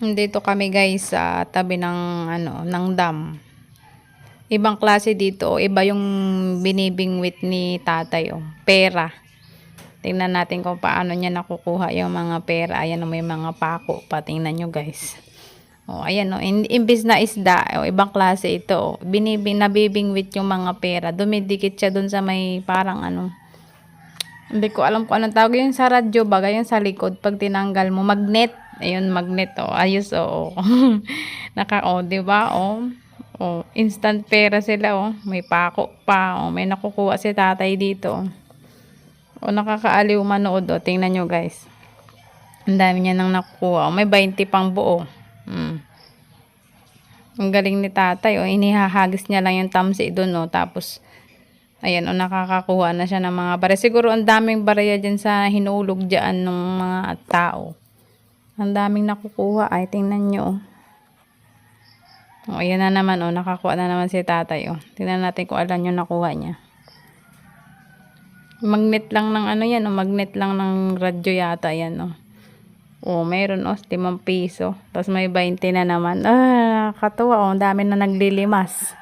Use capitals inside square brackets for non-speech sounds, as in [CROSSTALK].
Dito kami guys sa tabi ng ano ng dam. Ibang klase dito, iba yung binibingwit ni tatay oh. Pera. Tingnan natin kung paano niya nakukuha yung mga pera. Ayan oh, may mga pako pa. Tingnan nyo guys. Oh, ayan oh, in, imbis na isda, oh, ibang klase ito. Oh. Binibing nabibingwit yung mga pera. Dumidikit siya dun sa may parang ano. Hindi ko alam kung anong tawag yung sa radyo bagay yung sa likod pag tinanggal mo magnet. Ayun magnet oh. Ayos oh. [LAUGHS] Naka oh, 'di ba? Oh. Oh, instant pera sila oh. May pako pa oh. May nakukuha si tatay dito. Oh. O nakakaaliw manood o. Tingnan nyo guys. Ang dami niya nang nakukuha. O, may 20 pang buo. Hmm. Ang galing ni tatay. O, inihahagis niya lang yung tamsi doon o. Tapos, ayan o, nakakakuha na siya ng mga bare. Siguro ang daming barya dyan sa hinulog dyan ng mga tao. Ang daming nakukuha. Ay, tingnan nyo o. O, ayan na naman o. Nakakuha na naman si tatay o. Tingnan natin kung alam yung nakuha niya. Magnet lang ng ano yan, o magnet lang ng radyo yata yan, o. Oh, meron oh, 5 piso. Tapos may 20 na naman. Ah, katuwa oh, ang dami na naglilimas.